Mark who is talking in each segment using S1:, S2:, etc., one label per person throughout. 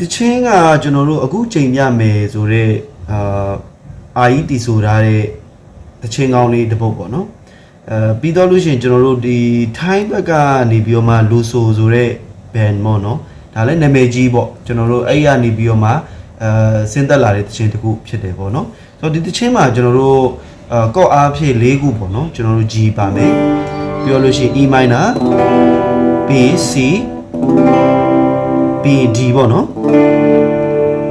S1: တချင်းကကျွန်တော်တို့အခုချိန်ပြမယ်ဆိုတော့အာအာကြီးတီဆိုထားတဲ့တချင်းကောင်းလေးတစ်ပုတ်ပေါ့နော်အဲပြီးတော့လို့ရှိရင်ကျွန်တော်တို့ဒီထိုင်းဘက်ကနေပြီးတော့မှလူဆိုဆိုတဲ့ band ပေါ့နော်ဒါလည်းနာမည်ကြီးပေါ့ကျွန်တော်တို့အဲ့ရနေပြီးတော့မှအဲဆင်းသက်လာတဲ့တချင်းတစ်ခုဖြစ်တယ်ပေါ့နော်ဆိုတော့ဒီတချင်းမှာကျွန်တော်တို့အာကော့အားဖြည့်၄ခုပေါ့နော်ကျွန်တော်တို့ G ပါမယ်ပြီးတော့လို့ရှိရင် E minor B C B D ပေါ့နော်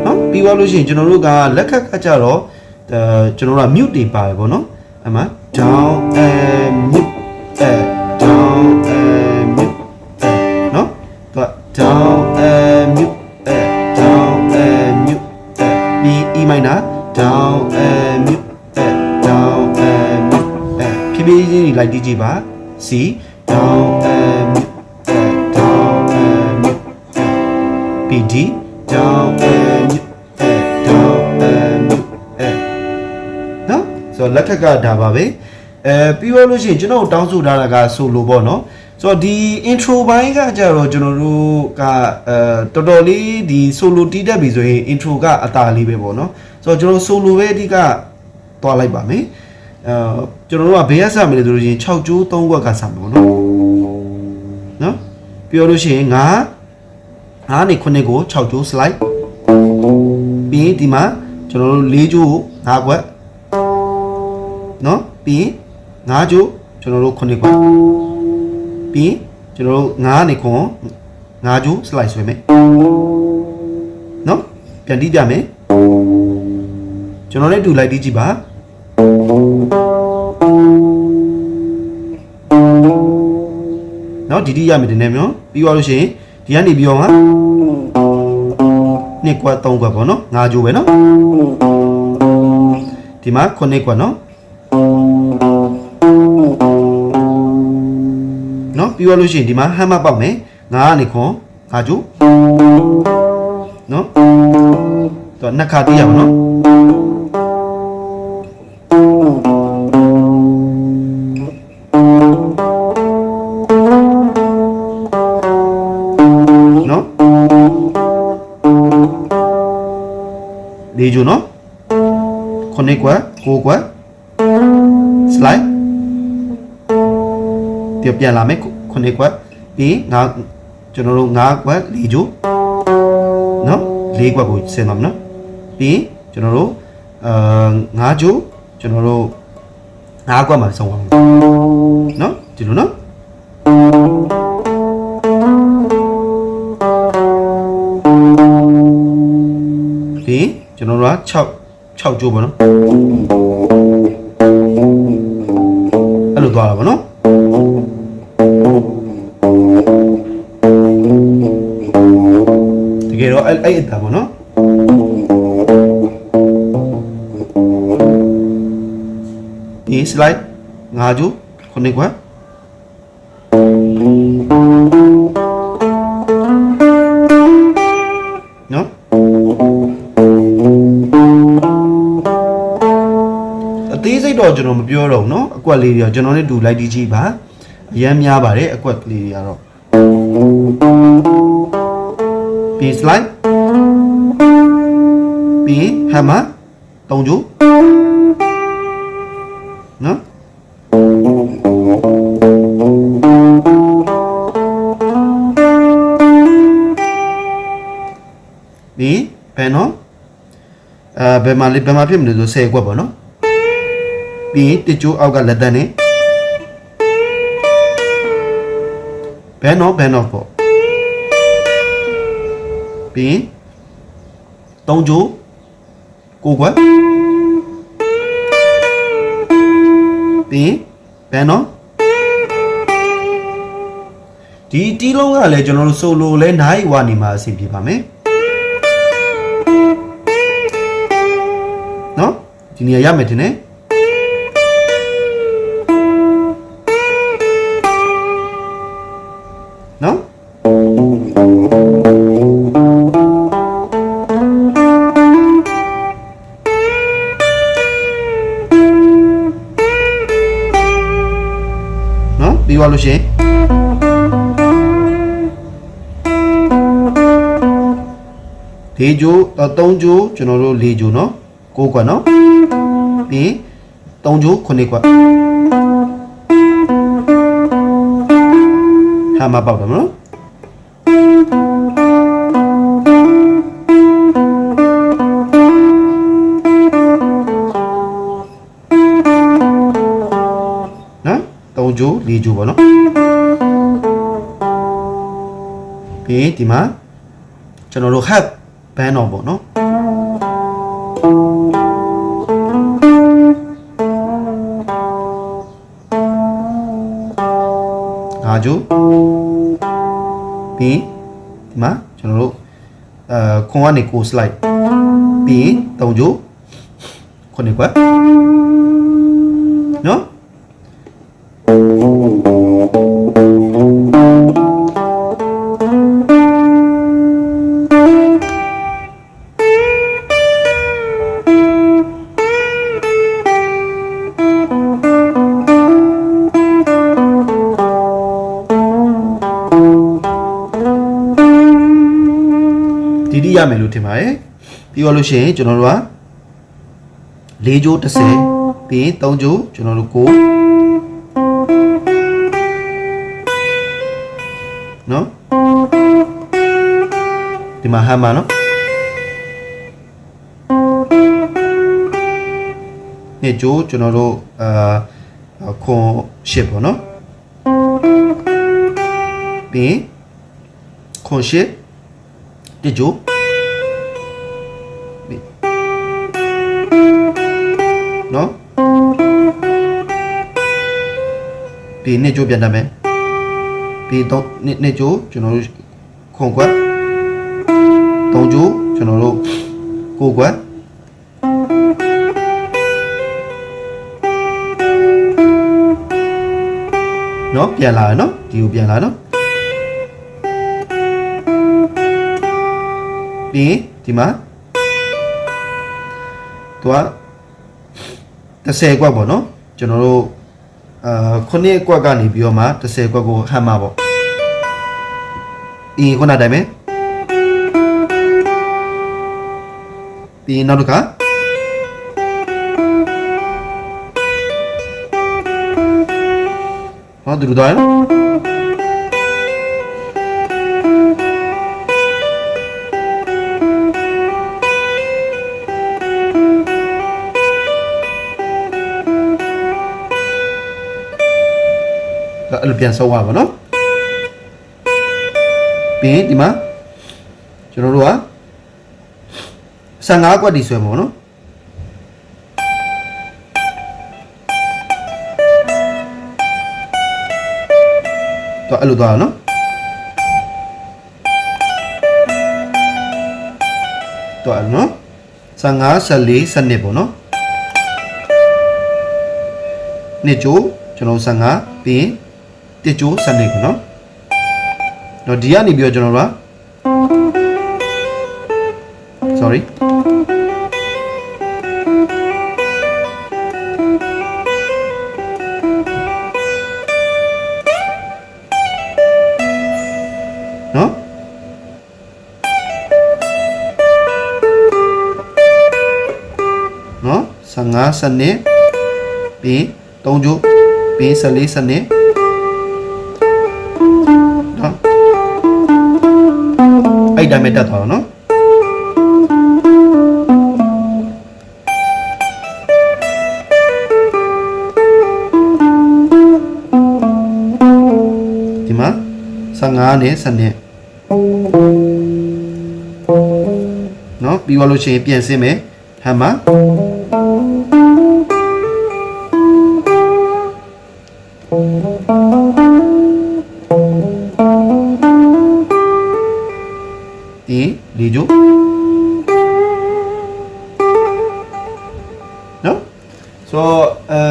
S1: နော်ပြီးသွားလို့ရှိရင်ကျွန်တော်တို့ကလက်ခတ်ခတ်ကြတော့အဲကျွန်တော်တို့က mute တွေပါတယ်ပေါ့နော်အမှ down and mute အဲ down and mute အဲနော်သူက down and mute အဲ down and mute အဲ B E minor down and mute အဲ down and mute အဲဖြည်းဖြည်းချင်းလိုက်တီးကြည့်ပါ C down and အဲ PD down and mute အဲ down and mute အဲနော်ဆိုတော့လက်ခက်ကဒါပါပဲအဲပြီးတော့လို့ရှိရင်ကျွန်တော်တို့တောင်းဆိုထားတာကဆိုလိုပေါ့နော်ဆိုတော့ဒီ intro ဘိုင်းကကြတော့ကျွန်တော်တို့ကအဲတော်တော်လေးဒီ solo တီးတတ်ပြီဆိုရင် intro ကအတာလေးပဲပေါ့နော်ဆိုတော့ကျွန်တော် solo ပဲအဓိကသွားလိုက်ပါမယ်အဲကျွန်တော်တို့ကဘေးကစမယ်လို့ဆိုလို့ရှိရင်6ကျိုး3ခွက်ကစမယ်ပေါ့နော်နော်ပြောလို့ရှိရင်ငါ 9နေ9ကို6ကျိုး slide ပြီးရင်ဒီမှာကျွန်တော်တို့4ကျိုးကို9ခွက်နော်ပြီးရင်9ကျိုးကျွန်တော်တို့9ခွက်ပြီးရင်ကျွန်တော်တို့9နေခွန်9ကျိုး slide ဆွဲမယ်နော်ပြန်တီးပြမယ်ကျွန်တော်လည်းတူလိုက်တီးကြည့်ပါနော်ဒီတီးရမယ်ဒီနေ့မျိုးပြီးသွားလို့ရှိရင် ဒီကနေပြီးတော့မှာနှစ်ကွက်သုံးကွက်ပေါ့နော်ငါးကြိုးပဲနော်ဒီမှာခုနှစ်ကွက်နော်နော်ပြီးသွားလို့ရှိရင်ဒီမှာဟမ်းမပေါက်မယ်ငါးကနေခွန်ငါးကြိုးနော်တော့နှစ်ခါတီးရအောင်နော်နော် လေးကြိုးနော်ခုနှစ်ကွက်ကိုးကွက် slide ပြပြန်လာမယ်ခုနှစ်ကွက်ပြီးငါကျွန်တော်တို့၅ကွက်၄ကြိုးနော်၄ကွက်ကိုဆင်းသွားမယ်နော်ပြီးကျွန်တော်တို့အာ၅ကြိုးကျွန်တော်တို့၅ကွက်မှာဆုံးသွားမယ်နော်ဒီလိုနော် 6 6ကြိုးပေါ့နော်အဲ့လိုသွားတာပေါ့နော်တကယ်တော့အဲ့အဲ့အတာပေါ့နော်ဒီ slide ငါးကျူခုနှစ်ခွက် တ်တော့ကျွန်တော်မပြောတော့ဘူးเนาะအကွက်လေးတွေတော့ကျွန်တော်နဲ့တူလိုက်တီးကြည့်ပါအရမ်းများပါတယ်အကွက်ကလေးတွေကတော့ ပြီး slide ပြီး hammer တုံးကျိုးနော်ပြီးဘယ်နော်အဲဘယ်မှာလေးဘယ်မှာဖြစ်မလဲဆို10ခွက်ပေါ့နော် ပြီးတစ်ကျိုးအောက်ကလက်တန်းနေဘယ်နော်ဘယ်နော်ပေါ့ပြီး၃ကြိုးကိုကွက်ပြီးဘယ်နော်ဒီတီးလုံးကလည်းကျွန်တော်တို့ဆိုလိုလဲနိုင်ဝနေမှာအဆင်ပြေပါမယ်နော်ဒီနေရာရမယ်တင်တယ် သွားလို့ရှိရင် ၄ဂျိုး3ဂျိုးကျွန်တော်တို့၄ဂျိုးเนาะ6ကွက်เนาะပြီး3ဂျိုး9ကွက်ဟာမပေါက်တယ်မနော် နော်3ဂျိုး4ဂျိုးပေါ့နော်ပြီးဒီမှာကျွန်တော်တို့ have ဘန်းတော့ပေါ့နော်ငါကျိုးပြီးဒီမှာကျွန်တော်တို့အဲခွန်ကနေကို slide ပြီး၃ကျိုးခုနှစ်ကွက်နော် ဒီတိရမယ်လို့ထင်ပါတယ်ပြီးတော့လို့ရှိရင်ကျွန်တော်တို့က၄ကျိုး30ပြီးရင်3ကျိုးကျွန်တော်တို့9 မှာဟမ်မာနော်နေ့ကျိုးကျွန်တော်တို့အာခွန်ရှစ်ပေါ့နော်ပြီးရင်ခွန်ရှစ်တစ်ကြိုပြီးနော်ပြီးနှစ်ကြိုပြန်တတ်မယ်ပြီးတော့နှစ်နှစ်ကြိုကျွန်တော်တို့ခွန်ကွက် သုံးကြိုကျွန်တော်တို့ကိုကွက်နော်ပြန်လာရနော်ဒီကိုပြန်လာနော်ပြီးရင်ဒီမှာသူက30ကွက်ပေါ့နော်ကျွန်တော်တို့အာ9ကွက်ကနေပြီးတော့မှ30ကွက်ကိုဟမ်းမှာပေါ့ပြီးရင်ခုနတိုင်းပဲ ပြီးရင်နောက်တစ်ခါဟောဒီလိုတော့ရနော်ဒါအဲ့လိုပြန်ဆုပ်ရပါတော့ပြီးရင်ဒီမှာကျွန်တော်တို့က 15ကွက်ဒီဆွဲပါတော့တော့အဲ့လိုသွားရနော်တော့အဲ့လိုနော်15 14 12ပေါ့နော်နှစ်ကျိုးကျွန်တော်15ပြီးရင်တစ်ကျိုးစနစ်ပေါ့နော်တော့ဒီကနေပြီးတော့ကျွန်တော်တို့က 15စနစ်ပြီး3ကျိုးပြီး14စနစ်နော်အဲ့တိုင်းပဲတက်သွားတော့နော်ဒီမှာ15နဲ့7နဲ့နော်ပြီးသွားလို့ရှိရင်ပြန်ဆင်းမယ်ဟမ်မှာ ဒီလီဂျိုနော်ဆိုတော့အဲ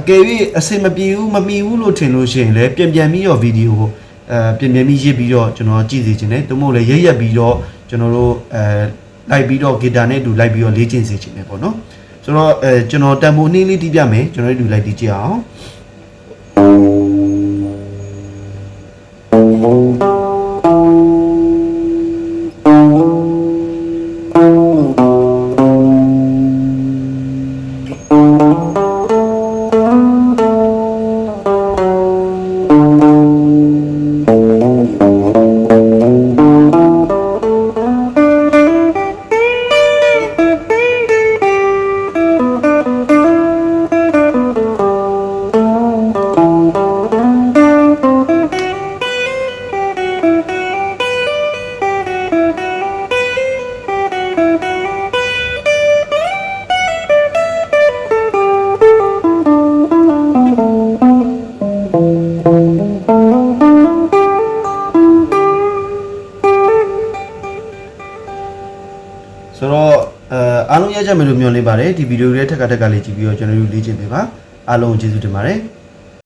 S1: အကယ်၍အစင်မပြေဘူးမမီဘူးလို့ထင်လို့ရှိရင်လည်းပြန်ပြန်ပြီးတော့ဗီဒီယိုကိုအဲပြန်ပြန်ပြီးရေးပြီးတော့ကျွန်တော်ကြည့်စီခြင်းတယ်တမို့လည်းရက်ရက်ပြီးတော့ကျွန်တော်တို့အဲလိုက်ပြီးတော့ဂီတာနဲ့အတူလိုက်ပြီးတော့လေ့ကျင့်စေခြင်းတယ်ပေါ့နော်ဆိုတော့အဲကျွန်တော်တန်ဖိုးနှင်းလေးတီးပြမယ်ကျွန်တော်တို့အတူလိုက်တီးကြည့်အောင် အားလုံးရကြမယ်လို့မျှော်လင့်ပါတယ်ဒီဗီဒီယိုလေးထက်ကထက်ကလေးကြည့်ပြီးတော့ကျွန်တော်တို့လေ့ကျင့်ပေးပါအားလုံးကိုကျေးဇူးတင်ပါတယ်